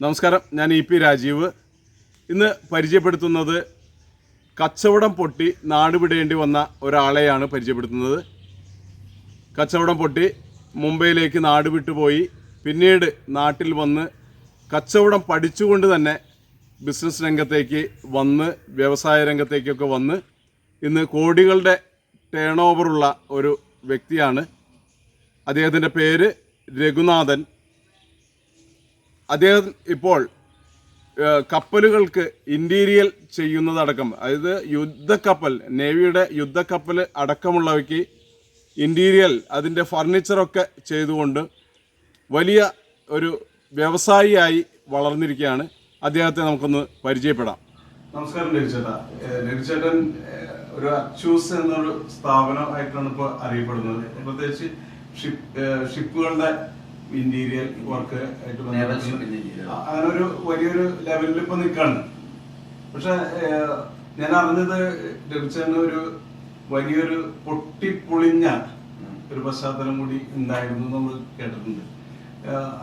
നമസ്കാരം. ഞാൻ E P Rajeev. ഇന്ന് പരിചയപ്പെടുത്തുന്നത് കച്ചവടം പൊട്ടി നാടുവിടേണ്ടി വന്ന ഒരാളെയാണ് പരിചയപ്പെടുത്തുന്നത്. കച്ചവടം പൊട്ടി മുംബൈയിലേക്ക് നാട് വിട്ടുപോയി പിന്നീട് നാട്ടിൽ വന്ന് കച്ചവടം പഠിച്ചുകൊണ്ട് തന്നെ ബിസിനസ് രംഗത്തേക്ക് വന്ന് വ്യവസായ രംഗത്തേക്കൊക്കെ വന്ന് ഇന്ന് കോടികളുടെ ടേൺ ഓവറുള്ള ഒരു വ്യക്തിയാണ്. അദ്ദേഹത്തിന്റെ പേര് രഘുനാഥൻ. അദ്ദേഹം ഇപ്പോൾ കപ്പലുകൾക്ക് ഇന്റീരിയൽ ചെയ്യുന്നതടക്കം അതായത് യുദ്ധക്കപ്പൽ നേവിയുടെ യുദ്ധക്കപ്പൽ അടക്കമുള്ളവയ്ക്ക് ഇന്റീരിയൽ അതിന്റെ ഫർണിച്ചറൊക്കെ ചെയ്തുകൊണ്ട് വലിയ ഒരു വ്യവസായിയായി വളർന്നിരിക്കുകയാണ്. അദ്ദേഹത്തെ നമുക്കൊന്ന് പരിചയപ്പെടാം. നമസ്കാരം രവിചേട്ടാ രവിചേട്ടൻ ഒരു അച്ചൂസ് എന്നൊരു സ്ഥാപനമായിട്ടാണ് ഇപ്പോൾ അറിയപ്പെടുന്നത്. പ്രത്യേകിച്ച് ഷിപ്പ് ഷിപ്പുകളുടെ ഇന്റീരിയർ വർക്ക് ആയിട്ട് അങ്ങനെ ഒരു വലിയൊരു ലെവലിൽ ഇപ്പൊ നിൽക്കാണ് പക്ഷെ ഞാൻ അറിഞ്ഞത് രഘുചേട്ടന് ഒരു വലിയൊരു പൊട്ടിപ്പൊളിഞ്ഞ ഒരു പശ്ചാത്തലം കൂടി ഉണ്ടായിരുന്നു നമ്മൾ കേട്ടിട്ടുണ്ട്.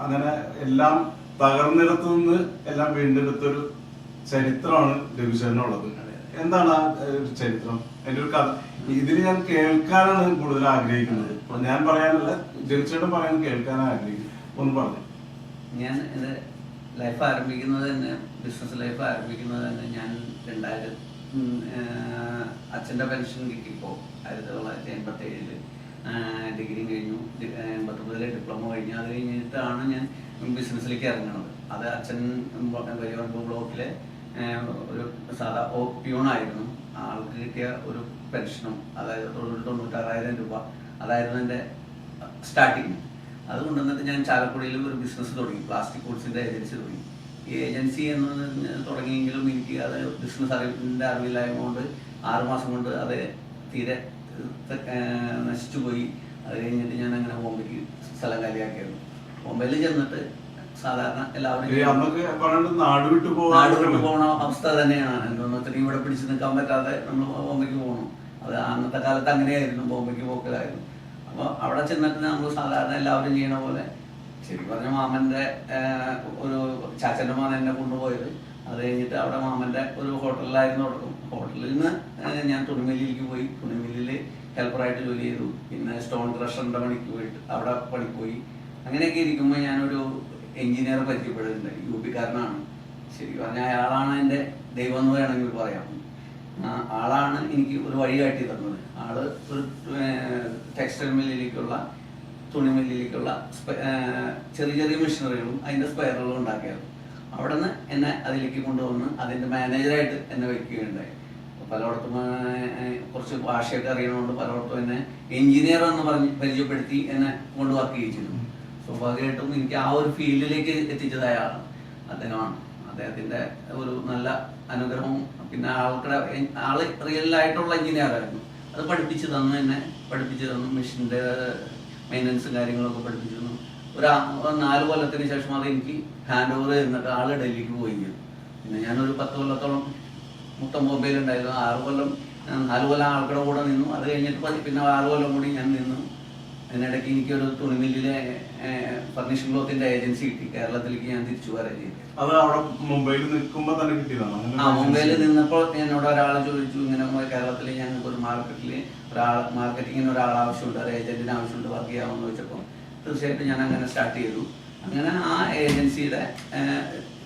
അങ്ങനെ എല്ലാം തകർന്നിടത്തു നിന്ന് എല്ലാം വീണ്ടെടുത്തൊരു ചരിത്രമാണ് രഘുചേട്ടനുള്ളത് എന്താണ് ആ ഒരു ചരിത്രം? അതിന്റെ ഒരു കഥ. ഇതിൽ ഞാൻ കേൾക്കാനാണ് കൂടുതൽ ആഗ്രഹിക്കുന്നത്. ഞാൻ പറയാനല്ല രഘുചേട്ടൻ പറയാൻ കേൾക്കാനാണ് ആഗ്രഹിക്കുന്നത്. ഒന്ന് പറഞ്ഞു. ഞാൻ എന്റെ ലൈഫ് ആരംഭിക്കുന്നത് തന്നെ ബിസിനസ് ലൈഫ് ആരംഭിക്കുന്നത് തന്നെ ഞാൻ രണ്ടായിരം അച്ഛന്റെ പെൻഷൻ കിട്ടിപ്പോ ആയിരത്തി തൊള്ളായിരത്തി എൺപത്തി ഏഴിൽ ഡിഗ്രി കഴിഞ്ഞു. എൺപത്തൊമ്പതിലെ ഡിപ്ലോമ കഴിഞ്ഞു. അത് കഴിഞ്ഞിട്ടാണ് ഞാൻ ബിസിനസ്സിലേക്ക് ഇറങ്ങുന്നത് അത് അച്ഛൻ വലിയ ബ്ലോക്കിലെ ഒരു സാധാ ഓ പ്യൂണായിരുന്നു ആൾക്ക് കിട്ടിയ ഒരു പെൻഷനും അതായത് തൊണ്ണൂറ്റാറായിരം രൂപ അതായിരുന്നു എന്റെ സ്റ്റാർട്ടിങ് അത് കൊണ്ടുവന്നിട്ട് ഞാൻ ചാലക്കുടിയിൽ ഒരു ബിസിനസ് തുടങ്ങി പ്ലാസ്റ്റിക് ഫുഡ്സിന്റെ ഏജൻസി തുടങ്ങി. ഈ ഏജൻസി എന്ന് തുടങ്ങിയെങ്കിലും എനിക്ക് അത് ബിസിനസ് അറിവിന്റെ അറിവില്ലായ്മ കൊണ്ട് ആറുമാസം കൊണ്ട് അത് തീരെ നശിച്ചു പോയി അത് കഴിഞ്ഞിട്ട് ഞാൻ അങ്ങനെ ബോംബെക്ക് സ്ഥലം കാലിയാക്കിയായിരുന്നു ബോംബെയിൽ ചെന്നിട്ട് സാധാരണ എല്ലാവരും നാട് വിട്ടു നാട് വിട്ടു പോകണ അവസ്ഥ തന്നെയാണ്. എന്താന്ന് വെച്ചാൽ ഇവിടെ പിടിച്ചു നിൽക്കാൻ പറ്റാതെ നമ്മൾ ബോംബെക്ക് പോകണം അത് അന്നത്തെ കാലത്ത് അങ്ങനെയായിരുന്നു. ബോംബെക്ക് പോക്കലായിരുന്നു. അപ്പോൾ അവിടെ ചെന്നിട്ട് നമ്മൾ സാധാരണ എല്ലാവരും ചെയ്യണ പോലെ ശരി പറഞ്ഞ മാമന്റെ ഒരു ചാച്ചന്റെ മോൻ എന്നെ കൊണ്ടുപോയത്. അത് കഴിഞ്ഞിട്ട് അവിടെ മാമന്റെ ഒരു ഹോട്ടലിലായിരുന്നു തുടക്കം. ഹോട്ടലിൽ നിന്ന് ഞാൻ തുണിമില്ലിലേക്ക് പോയി. തുണിമില്ലിൽ ഹെൽപ്പറായിട്ട് ജോലി ചെയ്തു. പിന്നെ സ്റ്റോൺ ക്രഷറിന്റെ പണിക്ക് പോയിട്ട് അവിടെ പണിക്ക് പോയി. അങ്ങനെയൊക്കെ ഇരിക്കുമ്പോൾ ഞാനൊരു എഞ്ചിനീയർ പരിചയപ്പെടുന്നുണ്ട്. യു പിക്കാരനാണ്. ശരി പറഞ്ഞാൽ അയാളാണ് എന്റെ ദൈവം എന്ന് വേണമെങ്കിൽ പറയാം. ആളാണ് എനിക്ക് ഒരു വഴി കാട്ടി തന്നത്. ആൾ ഒരു ടെക്സ്റ്റൈൽ മില്ലിലേക്കുള്ള തുണി മില്ലിലേക്കുള്ള ചെറിയ ചെറിയ മെഷീനറികളും അതിന്റെ സ്പെയറുകളും ഉണ്ടാക്കിയായിരുന്നു. അവിടെ നിന്ന് എന്നെ അതിലേക്ക് കൊണ്ടുവന്ന് അതിന്റെ മാനേജറായിട്ട് എന്നെ വയ്ക്കുകയുണ്ടായി പലയിടത്തും കുറച്ച് ഭാഷയൊക്കെ അറിയണോണ്ട് പലയിടത്തും എന്നെ എഞ്ചിനീയർ എന്ന് പറഞ്ഞ് പരിചയപ്പെടുത്തി എന്നെ കൊണ്ട് വർക്ക് ചെയ്യിച്ചിരുന്നു. സ്വാഭാവികമായിട്ടും എനിക്ക് ആ ഒരു ഫീൽഡിലേക്ക് എത്തിച്ചത് അയാളാണ്. അദ്ദേഹമാണ്. അദ്ദേഹത്തിന്റെ ഒരു നല്ല അനുഗ്രഹവും പിന്നെ ആൾക്കുടെ ആൾ റിയൽ ആയിട്ടുള്ള എഞ്ചിനീയർ ആയിരുന്നു. അത് പഠിപ്പിച്ചു തന്നു എന്നെ. പഠിപ്പിച്ചു തന്നു. മെഷീന്റെ മെയിന്റനൻസും കാര്യങ്ങളൊക്കെ പഠിപ്പിച്ചു തന്നു. ഒരു നാല് കൊല്ലത്തിന് ശേഷം അത് എനിക്ക് ഹാൻഡ് ഓവർ ചെയ്തിട്ട് ആൾ ഡൽഹിക്ക് പോയി ചെയ്തു. പിന്നെ ഞാനൊരു പത്ത് കൊല്ലത്തോളം മൊത്തം മൊബൈൽ ഉണ്ടായിരുന്നു ആറ് കൊല്ലം നാല് കൊല്ലം ആൾക്കുടെ കൂടെ നിന്നു. അത് കഴിഞ്ഞിട്ട് പിന്നെ ആറ് കൊല്ലം കൂടി ഞാൻ നിന്നു. അതിനിടയ്ക്ക് എനിക്കൊരു തുണിമില്ലിലെ ഫർണിഷിംഗ് ക്ലോത്തിന്റെ ഏജൻസി കിട്ടി. കേരളത്തിലേക്ക് ഞാൻ തിരിച്ചു വരാൻ ചെയ്തു. അത് അവിടെ മുംബൈയിൽ നിൽക്കുമ്പോ തന്നെ കിട്ടിയതാണ്? ആ മുംബൈയിൽ നിന്നപ്പോൾ എന്നോട് ഒരാൾ ചോദിച്ചു ഇങ്ങനെ കേരളത്തിൽ ഞങ്ങൾക്ക് ഒരു മാർക്കറ്റിൽ ഒരാൾ മാർക്കറ്റിങ്ങിന് ഒരാൾ ആവശ്യമുണ്ട് ഒരു ഏജന്റിന് ആവശ്യമുണ്ട് വർക്ക് ചെയ്യാമെന്ന് ചോദിച്ചപ്പോൾ തീർച്ചയായിട്ടും ഞാൻ അങ്ങനെ സ്റ്റാർട്ട് ചെയ്തു. അങ്ങനെ ആ ഏജൻസിയുടെ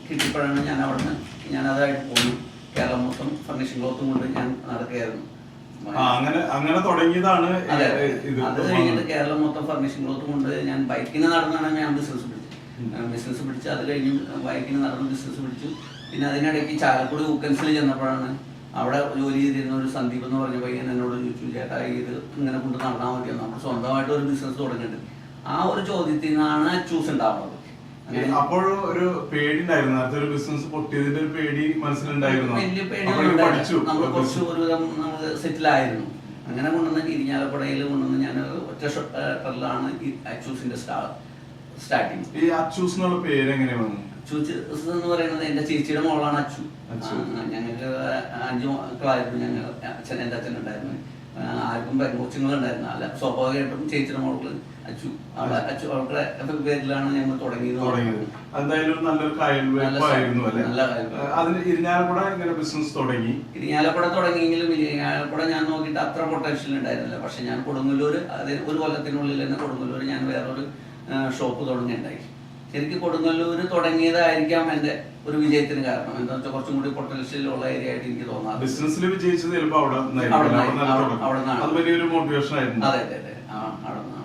കിട്ടിയപ്പോഴാണ് ഞാൻ അവിടുന്ന് ഞാൻ അതായിട്ട് പോന്നു. കേരളം മൊത്തം ഫർണിഷിംഗ് ക്ലോത്തും കൊണ്ട് ഞാൻ നടക്കുകയായിരുന്നു. അങ്ങനെ അങ്ങനെ തുടങ്ങിയതാണ് അത് കഴിഞ്ഞിട്ട് കേരളം മൊത്തം ഫർണിഷിംഗ് ക്ലോത്ത് കൊണ്ട് ഞാൻ ബൈക്കിന് നടന്നാണ് ഞാൻ ബിസിനസ് പിടിച്ചു ബിസിനസ് പിടിച്ച് അത് കഴിഞ്ഞ് ബൈക്കിന് നടന്ന് ബിസിനസ് പിടിച്ചു. പിന്നെ അതിനിടയ്ക്ക് ചാലക്കുടി ഊക്കൻസിൽ ചെന്നപ്പോഴാണ് അവിടെ ജോലി ചെയ്തിരുന്ന ഒരു സന്ദീപ് എന്ന് പറഞ്ഞ പയ്യൻ എന്നോട് ചോദിച്ചു ചേട്ടാ ഇത് ഇങ്ങനെ കൊണ്ട് നടന്നാൽ മതിയോ? നമ്മൾ സ്വന്തമായിട്ട് ഒരു ബിസിനസ് തുടങ്ങിയിട്ടുണ്ട്. ആ ഒരു ചോദ്യത്തിൽ നിന്നാണ് ചൂസ് ഉണ്ടാവുന്നത്. അപ്പോഴും ഒരു പേടി ഉണ്ടായിരുന്നു നേരത്തെ ഒരു ബിസിനസ് പൊട്ടിയതിന്റെ ഒരു പേടി മനസ്സിലുണ്ടായിരുന്നു. വലിയ പേടിയൊന്നും പഠിച്ചു. നമ്മൾ കുറച്ച് ഒരുവിധം നമ്മൾ സെറ്റിലായിരുന്നു അങ്ങനെ കൊണ്ടുവന്ന് ഇരിഞ്ഞാലപ്പുഴയിൽ കൊണ്ടുവന്ന് ഞാൻ ഒറ്റ ഷട്ടറിലാണ് ഈ അച്ചൂസിന്റെ സ്റ്റാർട്ടിങ് ഈ അച്ചൂസ് എന്നുള്ള പേര് എങ്ങനെയാണ് വന്നു അച്ചൂസ് എന്ന് പറയുന്നത് എന്റെ ചേച്ചിയുടെ മോളാണ് അച്ചു. ഞങ്ങൾക്ക് അഞ്ചു മക്കളായിരുന്നു ഞങ്ങൾ അച്ഛൻ എന്റെ അച്ഛൻ ഉണ്ടായിരുന്നു. ആർക്കും ഉണ്ടായിരുന്നു അല്ല സ്വാഭാവികമായിട്ടും ചേച്ചിയുടെ മോൾക്ക് അച്ചു അവളെ അച്ചു അവളുടെ പേരിലാണ് ഞങ്ങൾ തുടങ്ങിയത്. എന്തായാലും നല്ലൊരു. അതിന് ഇരിഞ്ഞാലക്കുട ഇങ്ങനെ ബിസിനസ് തുടങ്ങി. തുടങ്ങിയെങ്കിലും ഇരിങ്ങാലക്കുട ഞാൻ നോക്കിയിട്ട് അത്ര പൊട്ടൻഷ്യൽ ഉണ്ടായിരുന്നില്ല. പക്ഷെ ഞാൻ കൊടുങ്ങല്ലൂർ അത് ഒരു കൊല്ലത്തിനുള്ളിൽ തന്നെ കൊടുങ്ങല്ലൂർ ഞാൻ വേറൊരു ഷോപ്പ് തുടങ്ങിയിട്ടുണ്ടായി ശരിക്കും കൊടുങ്ങല്ലൂർ തുടങ്ങിയതായിരിക്കാം എന്റെ ഒരു വിജയത്തിന് കാരണം. എന്താ വെച്ചാൽ കുറച്ചും കൂടി പൊട്ടൻഷ്യൽ ഉള്ള ഏരിയ ആയിട്ട് എനിക്ക് തോന്നാറ് ബിസിനസ്സിൽ വിജയിച്ചത് ചിലപ്പോ അവിടെ. അത് വലിയൊരു മോട്ടിവേഷൻ ആയിരുന്നു. അതെ അതെ അതെ. ആ അവിടെ നിന്നാണ്.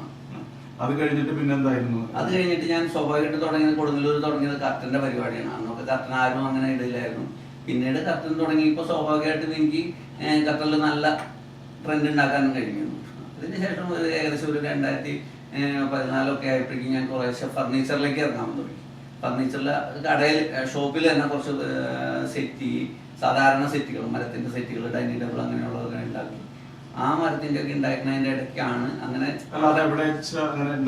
അത് കഴിഞ്ഞിട്ട് പിന്നെ എന്തായിരുന്നു? അത് കഴിഞ്ഞിട്ട് ഞാൻ സ്വാഭാവികമായിട്ട് തുടങ്ങിയത് കൊടുങ്ങല്ലൂർ തുടങ്ങിയത് കർട്ടന്റെ പരിപാടിയാണ്. അന്നൊക്കെ കർട്ടൻ ആരും അങ്ങനെ ഇടില്ലായിരുന്നു പിന്നീട് കർട്ടൻ തുടങ്ങിയപ്പോൾ സ്വാഭാവികമായിട്ടും എനിക്ക് കർട്ടനിൽ നല്ല ട്രെൻഡ് ഉണ്ടാക്കാനും കഴിഞ്ഞു. അതിന് ശേഷം ഒരു ഏകദേശം ഒരു രണ്ടായിരത്തി പതിനാലൊക്കെ ആയപ്പോഴേക്കും ഞാൻ കുറേശ്ശെ ഫർണിച്ചറിലേക്ക് ഇറങ്ങാൻ തുടങ്ങി. ഫർണിച്ചറിലെ കടയിൽ ഷോപ്പിൽ തന്നെ കുറച്ച് സെറ്റി സാധാരണ സെറ്റുകൾ മരത്തിന്റെ സെറ്റുകൾ ഡൈനിങ് ടേബിൾ അങ്ങനെയുള്ളതൊക്കെ ഉണ്ടാക്കി. ആ മരത്തിന്റെ ഒക്കെ ഉണ്ടായിരുന്നതിന്റെ ഇടയ്ക്കാണ് അങ്ങനെ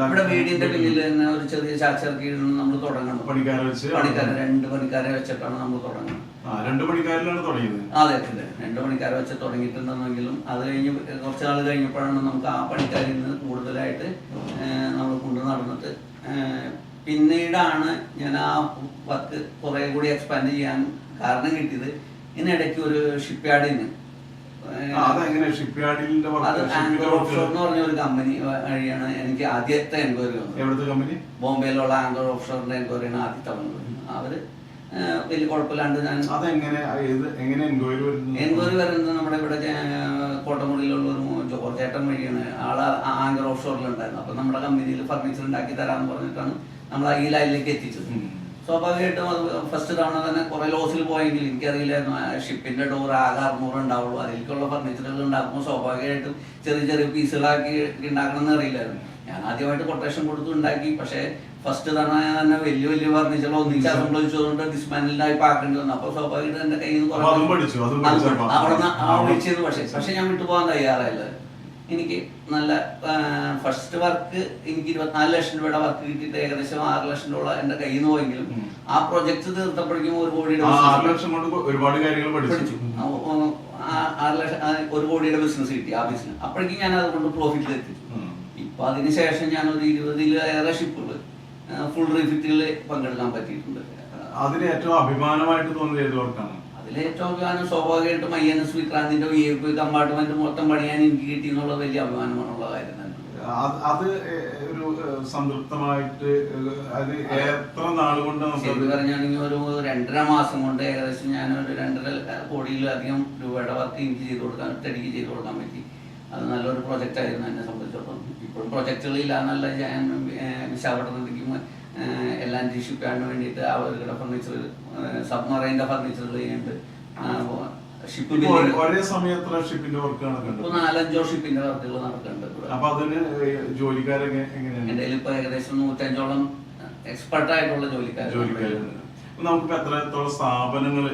ഇവിടെ വീടിന്റെ പിന്നിൽ തന്നെ ഒരു ചെറിയ ചാച്ചർക്കി നമ്മൾ തുടങ്ങണം. പണിക്കാരെ വെച്ച് പണിക്കാരെ രണ്ട് പണിക്കാരെ വെച്ചിട്ടാണ് നമ്മൾ തുടങ്ങുന്നത് ആ രണ്ട് പണിക്കാരിലാണ് തുടങ്ങിയത്? അതെ അതെ രണ്ട് പണിക്കാരെ വെച്ച് തുടങ്ങിയിട്ടുണ്ടെന്നെങ്കിലും അത് കഴിഞ്ഞ് കുറച്ച് നാൾ കഴിഞ്ഞപ്പോഴാണ് നമുക്ക് ആ പണിക്കാരിൽ നിന്ന് കൂടുതലായിട്ട് നമ്മൾ കൊണ്ട് നടന്നിട്ട് പിന്നീടാണ് ഞാൻ ആ വർക്ക് കുറെ കൂടി എക്സ്പാൻഡ് ചെയ്യാൻ കാരണം കിട്ടിയത്. ഇതിനിടയ്ക്ക് ഒരു ഷിപ്പ് നിന്ന് ആ, അതെങ്ങനെ? ഓഫ്ഷോർ എന്ന് പറഞ്ഞ ഒരു കമ്പനി വഴിയാണ്. എനിക്ക് ആദ്യത്തെ എൻക്വയറി എവിടുത്തെ കമ്പനി ബോംബെയിലുള്ള ആങ്കർ ഓഫ്ഷോറിന്റെ എൻക്വയറിയാണ് ആദ്യത്തെ വന്നത്. അവർ വലിയ കുഴപ്പമില്ലാണ്ട് ഞാൻ എൻക്വയറി വരുന്നത് നമ്മുടെ ഇവിടെ കോട്ടമുടിയിലുള്ള ഒരു ജോർജ് ചേട്ടൻ വഴിയാണ്. ആൾ ആങ്കർ ഓഫ്ഷോറിലുണ്ടായിരുന്നു അപ്പൊ നമ്മുടെ കമ്പനിയിൽ ഫർണിച്ചർ ഉണ്ടാക്കി തരാന്ന് പറഞ്ഞിട്ടാണ് നമ്മൾ ഈ ലൈനിലേക്ക് എത്തിച്ചത്. സ്വാഭാവികമായിട്ടും അത് ഫസ്റ്റ് തവണ തന്നെ കുറെ ലോസിൽ പോയെങ്കിൽ എനിക്കറിയില്ലായിരുന്നു ഷിപ്പിന്റെ ഡോർ ആകെ അറുന്നൂറ് ഉണ്ടാവുള്ളൂ. അതിലേക്കുള്ള ഫർണിച്ചറുകൾ ഉണ്ടാക്കുമ്പോൾ സ്വാഭാവികമായിട്ടും ചെറിയ ചെറിയ പീസുകളാക്കി ഉണ്ടാക്കണം എന്ന് അറിയില്ലായിരുന്നു. ഞാൻ ആദ്യമായിട്ട് കൊട്ടേഷൻ കൊടുത്ത് ഉണ്ടാക്കി. പക്ഷേ ഫസ്റ്റ് തവണ ഞാൻ തന്നെ വലിയ വലിയ ഫർണിച്ചർ ഒന്നിച്ച് അസംബിൾ വെച്ചുകൊണ്ട് ഡിസ്മാൻഡിലായി പാക്കേണ്ടി വന്നു. അപ്പൊ സ്വാഭാവികമായിട്ട് എന്റെ കയ്യിൽ നിന്ന് പഠിച്ചപ്പോ. അവിടെ വിളിച്ചത് പക്ഷേ പക്ഷെ ഞാൻ വിട്ടുപോകാൻ തയ്യാറായില്ല. എനിക്ക് നല്ല ഫസ്റ്റ് വർക്ക് എനിക്ക് ഇരുപത്തിനാല് ലക്ഷം രൂപയുടെ വർക്ക് കിട്ടിയിട്ട് ഏകദേശം ആറ് ലക്ഷം രൂപ എന്റെ കയ്യിൽ നിന്ന് പോയെങ്കിലും ആ പ്രൊജക്ട് തീർത്തപ്പോഴേക്കും ഒരു കോടിയുടെ ആറ് ലക്ഷം കൊണ്ട് ഒരുപാട് കാര്യങ്ങൾ പഠിച്ചു. ആറ് ലക്ഷം ഒരു കോടിയുടെ ബിസിനസ് കിട്ടി ആ ബിസിനസ് അപ്പോഴേക്കും ഞാൻ അതുകൊണ്ട് പ്രോഫിറ്റ് എത്തി ഉം. ഇപ്പൊ അതിനുശേഷം ഞാൻ ഒരു ഇരുപതിലേറെ ഷിപ്പുകൾ ഫുൾ റീഫിറ്റുകൾ പങ്കെടുക്കാൻ പറ്റിയിട്ടുണ്ട്. അതിന് ഏറ്റവും അഭിമാനമായിട്ട് തോന്നിയത് ഏത് ഏറ്റവും അഭിമാനം സ്വാഭാവികമായിട്ടും ഐ എൻ എസ് വിക്രാന്തിന്റെ ഈ കമ്പാർട്ട്മെന്റ് മൊത്തം പണിയാൻ എനിക്ക് കിട്ടി എന്നുള്ള വലിയ അഭിമാനമാണുള്ള കാര്യം തന്നെ. അത് ഒരു സംതൃപ്തമായിട്ട് അത് എത്ര നാൾ കൊണ്ട് നമുക്ക് പറഞ്ഞാണെങ്കിൽ ഒരു രണ്ടര മാസം കൊണ്ട് ഏകദേശം ഞാൻ ഒരു രണ്ടര കോടിയിലധികം രൂപയുടെ വർക്ക് എനിക്ക് ചെയ്ത് കൊടുക്കാൻ തടിക്ക് ചെയ്ത് കൊടുക്കാൻ പറ്റി. അത് നല്ലൊരു പ്രൊജക്റ്റ് ആയിരുന്നു എന്നെ സംബന്ധിച്ചിടത്തോളം. ഇപ്പോഴും പ്രൊജക്റ്റുകളില്ല എന്നല്ല ഞാൻ വിശാഖപട്ടണത്തേക്ക് ജി ഷിപ്പാണ് വേണ്ടിയിട്ട് അവരുടെ ഫർണിച്ചർ സബ്മറൈന്റെ ഫർണിച്ചർ ചെയ്യുന്നുണ്ട്. ഷിപ്പ് ഒരേ- ഷിപ്പിന്റെ വർക്ക് ഇപ്പൊ നടക്കുന്നുണ്ട് നാലഞ്ചോ ഷിപ്പിന്റെ വർക്കുകൾ നടക്കുന്നുണ്ട്. അപ്പൊ അതിന് ഏഹ്, ജോലിക്കാരൊക്കെ എങ്ങനെയാണ്? എന്റെ ഇപ്പൊ ഏകദേശം നൂറ്റഞ്ചോളം എക്സ്പെർട്ട് ആയിട്ടുള്ള ജോലിക്കാർ ജോലിക്കാരുണ്ട് നമുക്കിപ്പോ എത്രത്തോളം സ്ഥാപനങ്ങൾ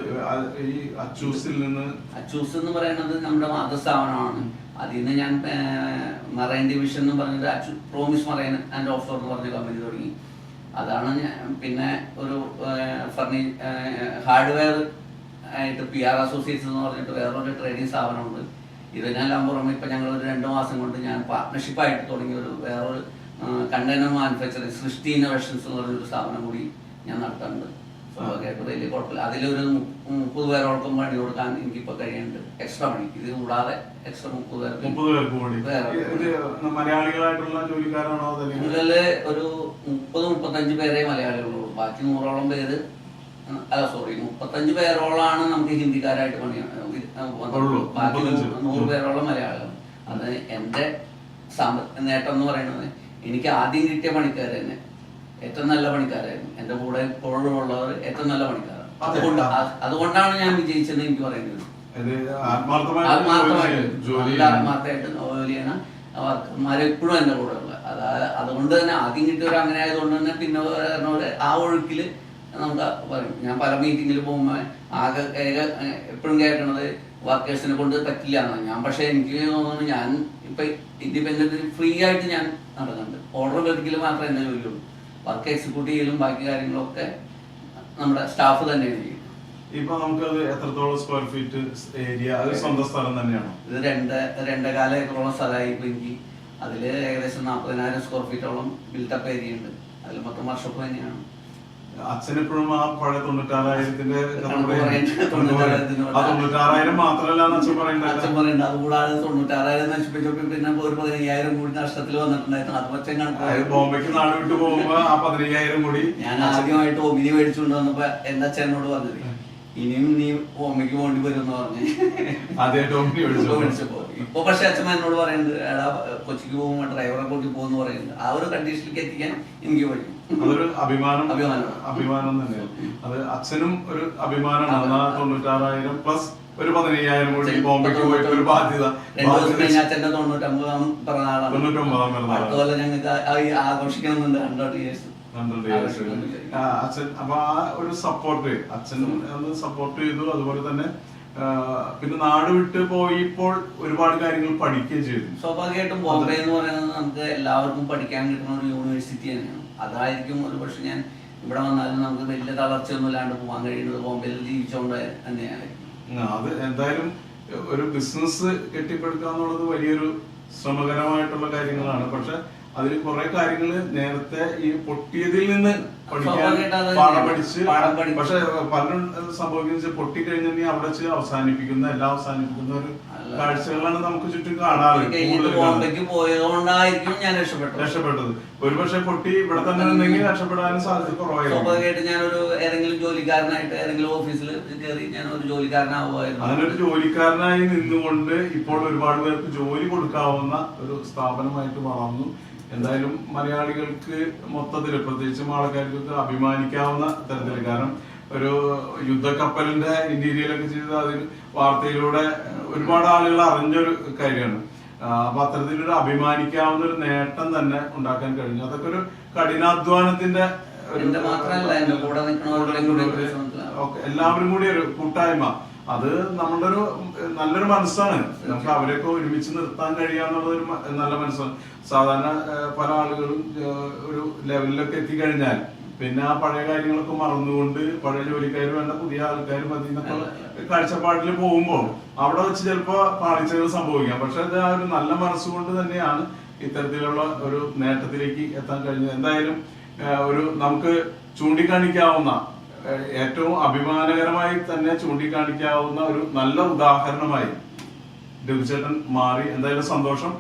ഈ അച്ചൂസിൽ നിന്ന്? അച്ചൂസ് എന്ന് പറയുന്നത് നമ്മുടെ മാതൃസ്ഥാപനമാണ്. അതിൽ നിന്ന് ഞാൻ മറൈൻ ഡിവിഷൻ എന്ന് പറഞ്ഞത് പ്രോമിസ് മറൈൻ ആൻഡ് ഓഫർ എന്ന് പറഞ്ഞ കമ്പനി തുടങ്ങി. അതാണ് ഞാൻ പിന്നെ ഒരു ഫർണി ഹാർഡ്വെയർ ആയിട്ട് പി ആർ അസോസിയേറ്റ്സ് എന്ന് പറഞ്ഞിട്ട് വേറൊരു ട്രേഡിംഗ് സ്ഥാപനമുണ്ട്. ഇതിനെല്ലാം പുറമെ ഇപ്പം ഞങ്ങൾ ഒരു രണ്ട് മാസം കൊണ്ട് ഞാൻ പാർട്ട്ണർഷിപ്പായിട്ട് തുടങ്ങിയ ഒരു വേറൊരു കണ്ടെയ്നർ മാനുഫാക്ചറിങ് സൃഷ്ടി ഇന്നോവേഷൻസ് എന്ന് പറഞ്ഞൊരു സ്ഥാപനം കൂടി ഞാൻ സ്വാഭാവികമായിട്ട് വലിയ കുഴപ്പമില്ല. അതിലൊരു മുപ്പത് പേരോടൊപ്പം പണി കൊടുക്കാൻ എനിക്കിപ്പോൾ കഴിയുന്നുണ്ട് എക്സ്ട്രാ പണി. ഇത് കൂടാതെ എക്സ്ട്രാ മുപ്പത് പേർക്ക് മുപ്പത് പേർക്ക് കൂടി മലയാളികളായിട്ടുള്ള ജോലിക്കാരാണോ ഒരു മുപ്പത് മുപ്പത്തഞ്ച് പേരെ മലയാളികളുള്ളൂ ബാക്കി നൂറോളം പേര് അല്ല സോറി മുപ്പത്തഞ്ച് പേരോളാണ് നമുക്ക് ഹിന്ദിക്കാരായിട്ട് പണി. ബാക്കി നൂറ് പേരോളം മലയാളികൾ അത് എന്റെ സാമ്പത്തിക നേട്ടം എന്ന് പറയുന്നത് എനിക്ക് ആദ്യം കിട്ടിയ പണിക്കാർ തന്നെ. ഏറ്റവും നല്ല പണിക്കാരായിരുന്നു. എന്റെ കൂടെ ഇപ്പോഴും ഉള്ളവർ ഏറ്റവും നല്ല പണിക്കാരാണ്. അതെ. അതുകൊണ്ട് അതുകൊണ്ടാണ് ഞാൻ വിജയിച്ചെന്ന് എനിക്ക് പറയുന്നത്. ആത്മാർത്ഥമായിട്ട് ജോലി ചെയ്യണ. വർക്കർമാർ എപ്പോഴും എന്റെ കൂടെ ഉള്ളത്. അതായത് അതുകൊണ്ട് തന്നെ ആദ്യം കിട്ടിയവർ അങ്ങനെ ആയതുകൊണ്ട് തന്നെ പിന്നെ ആ ഒഴുക്കിൽ നമുക്ക് പറയും. ഞാൻ പല മീറ്റിങ്ങിൽ പോകുമ്പോൾ ആകെ എപ്പോഴും കേൾക്കണത് വർക്കേഴ്സിനെ കൊണ്ട് പറ്റില്ല എന്നാണ്. ഞാൻ പക്ഷെ എനിക്ക് തോന്നുന്നു ഞാൻ ഇപ്പൊ ഇൻഡിപെൻഡന്റ് ഫ്രീ ആയിട്ട് ഞാൻ നടക്കുന്നുണ്ട്. ഓർഡർ ലഭിക്കൽ മാത്രമേ എന്നെ ജോലിയുള്ളൂ വർക്ക് എക്സിക്യൂട്ട് ചെയ്യലും ബാക്കി കാര്യങ്ങളൊക്കെ നമ്മുടെ സ്റ്റാഫ് തന്നെയാണ് ചെയ്യുന്നത് ഇപ്പൊ നമുക്ക് എത്രത്തോളം സ്ക്വയർ ഫീറ്റ് ഏരിയ അത് സ്വന്തം സ്ഥലം തന്നെയാണോ? ഇത് രണ്ട് രണ്ടേകാല ഏക്കറോളം സ്ഥലമായി ഇപ്പൊ എനിക്ക്. അതിൽ ഏകദേശം നാൽപ്പതിനായിരം സ്ക്വയർ ഫീറ്റോളം ബിൽട്ടപ്പ് ഏരിയ ഉണ്ട്. അതിൽ മൊത്തം വർഷപ്പ് തന്നെയാണ്. അച്ഛനെപ്പോഴും ആ പഴയ തൊണ്ണൂറ്റാറായിരത്തിന്റെ ആ തൊണ്ണൂറ്റാറായിരം മാത്രല്ല അച്ഛൻ അച്ഛൻ പറയുന്നത് പറയുന്നുണ്ട് അത് കൂടാതെ തൊണ്ണൂറ്റാറായിരം നശിപ്പിച്ചപ്പോ പിന്നെ ഒരു പതിനയ്യായിരം കൂടി നഷ്ടത്തിൽ വന്നിട്ടുണ്ടായിരുന്നു. അത് അതായത് ബോംബെക്ക് നാട് വിട്ടു പോകുമ്പോ ആ പതിനയ്യായിരം കൂടി ഞാൻ ആദ്യമായിട്ട് ഒമിനി മേടിച്ചുകൊണ്ട് വന്നപ്പോ എന്റെ അച്ഛനോട് പറഞ്ഞത് ഇനിയും നീ ഓമയ്ക്ക് പോണ്ടി വരും എന്ന് പറഞ്ഞു മേടിച്ചപ്പോ വിളിച്ചപ്പോ ഇപ്പൊ പക്ഷെ അച്ഛൻ എന്നോട് പറയുന്നത് എടാ കൊച്ചിക്ക് പോകുമ്പോ ഡ്രൈവറെ കൂട്ടി പോകുന്നു പറയുന്നത്. ആ ഒരു കണ്ടീഷനിലേക്ക് എത്തിക്കാൻ എനിക്ക് പറ്റും അതൊരു അഭിമാനം അഭിമാനം. തന്നെയാണ്. അത് അച്ഛനും ഒരു അഭിമാനമാണ്. ആ തൊണ്ണൂറ്റാറായിരം പ്ലസ് ഒരു പതിനയ്യായിരം കോടി ബോംബെക്ക് പോയിട്ട് ഒരു ബാധ്യത. തൊണ്ണൂറ്റൊമ്പതാം പിറന്നാളാണ്. ഞങ്ങൾക്ക് ഹൺഡ്രഡ് ഇയേഴ്സ് അച്ഛൻ അപ്പൊ ആ ഒരു സപ്പോർട്ട് അച്ഛനും സപ്പോർട്ട് ചെയ്തു. അതുപോലെ തന്നെ പിന്നെ നാട് വിട്ട് പോയിപ്പോൾ ഒരുപാട് കാര്യങ്ങൾ പഠിക്കുകയും ചെയ്തു. സ്വാഭാവികമായിട്ടും ബോംബെ എന്ന് പറയുന്നത് നമുക്ക് എല്ലാവർക്കും പഠിക്കാൻ കിട്ടുന്ന ഒരു യൂണിവേഴ്സിറ്റി തന്നെയാണ്. അതായിരിക്കും ഒരു പക്ഷെ ഞാൻ ഇവിടെ വന്നാലും നമുക്ക് വലിയ തളർച്ചയൊന്നും ഇല്ലാണ്ട് പോകാൻ കഴിയുന്നത് ബോംബെയിൽ ജീവിച്ചുകൊണ്ട് തന്നെയാണ്. അത് എന്തായാലും ഒരു ബിസിനസ് കെട്ടിപ്പടുക്കുക എന്നുള്ളത് വലിയൊരു ശ്രമകരമായിട്ടുള്ള കാര്യങ്ങളാണ്. പക്ഷെ അതിൽ കുറെ കാര്യങ്ങൾ നേരത്തെ ഈ പൊട്ടിയതിൽ നിന്ന് പഠിക്കാൻ പാഠം പഠിച്ച് പക്ഷെ പലരും സംഭവിക്കുന്ന പൊട്ടിക്കഴിഞ്ഞാൽ അവിടെ വെച്ച് അവസാനിപ്പിക്കുന്ന എല്ലാം അവസാനിപ്പിക്കുന്ന ഒരു. കാഴ്ചകളാണ് നമുക്ക് ചുറ്റും കാണാറ് പോയതുകൊണ്ടായിരിക്കും ഞാൻ രക്ഷപ്പെട്ടത്. രക്ഷപ്പെട്ടത്. ഒരുപക്ഷെ പൊട്ടി ഇവിടെ തന്നെ ഉണ്ടെങ്കിൽ രക്ഷപ്പെടാനും സാധ്യത കുറവായിരുന്നു സ്വാഭാവികമായിട്ട് ഞാനൊരു ഏതെങ്കിലും ജോലിക്കാരനായിട്ട് ഏതെങ്കിലും ഓഫീസിൽ കയറി ഞാൻ ഒരു ജോലിക്കാരനാവുമായിരുന്നു. അങ്ങനെ ഒരു ജോലിക്കാരനായി നിന്നുകൊണ്ട് ഇപ്പോൾ ഒരുപാട് പേർക്ക് ജോലി കൊടുക്കാവുന്ന ഒരു സ്ഥാപനമായിട്ട് വളർന്നു. എന്തായാലും മലയാളികൾക്ക് മൊത്തത്തിൽ പ്രത്യേകിച്ച് ആൾക്കാർക്ക് അഭിമാനിക്കാവുന്ന തരത്തിൽ കാരണം ഒരു യുദ്ധക്കപ്പലിന്റെ ഇന്റീരിയലൊക്കെ ചെയ്ത് അതിൽ വാർത്തയിലൂടെ ഒരുപാട് ആളുകൾ അറിഞ്ഞൊരു കാര്യമാണ്. അപ്പൊ അത്തരത്തിലൊരു അഭിമാനിക്കാവുന്ന ഒരു നേട്ടം തന്നെ ഉണ്ടാക്കാൻ കഴിഞ്ഞു. അതൊക്കെ ഒരു കഠിനാധ്വാനത്തിന്റെ എല്ലാവരും കൂടി ഒരു കൂട്ടായ്മ. അത് നമ്മളുടെ ഒരു നല്ലൊരു മനസ്സാണ്. നമുക്ക് അവരെയൊക്കെ ഒരുമിച്ച് നിർത്താൻ കഴിയാന്നുള്ളത് ഒരു നല്ല മനസ്സാണ്. സാധാരണ പല ആളുകളും ഒരു ലെവലിലൊക്കെ എത്തിക്കഴിഞ്ഞാൽ പിന്നെ ആ പഴയ കാര്യങ്ങളൊക്കെ മറന്നുകൊണ്ട് പഴയ ജോലിക്കാർ വേണ്ട പുതിയ ആൾക്കാർ മതി എന്നൊക്കെ കാഴ്ചപ്പാടിൽ പോകുമ്പോൾ അവിടെ വെച്ച് ചിലപ്പോ പാളിച്ചകൾ സംഭവിക്കാം. പക്ഷെ അത് ആ ഒരു നല്ല മനസ്സുകൊണ്ട് തന്നെയാണ് ഇത്തരത്തിലുള്ള ഒരു നേട്ടത്തിലേക്ക് എത്താൻ കഴിഞ്ഞത്. എന്തായാലും ഒരു നമുക്ക് ചൂണ്ടിക്കാണിക്കാവുന്ന ഏറ്റവും അഭിമാനകരമായി തന്നെ ചൂണ്ടിക്കാണിക്കാവുന്ന ഒരു നല്ല ഉദാഹരണമായി രഘുചേട്ടൻ മാറി. എന്തായാലും സന്തോഷം.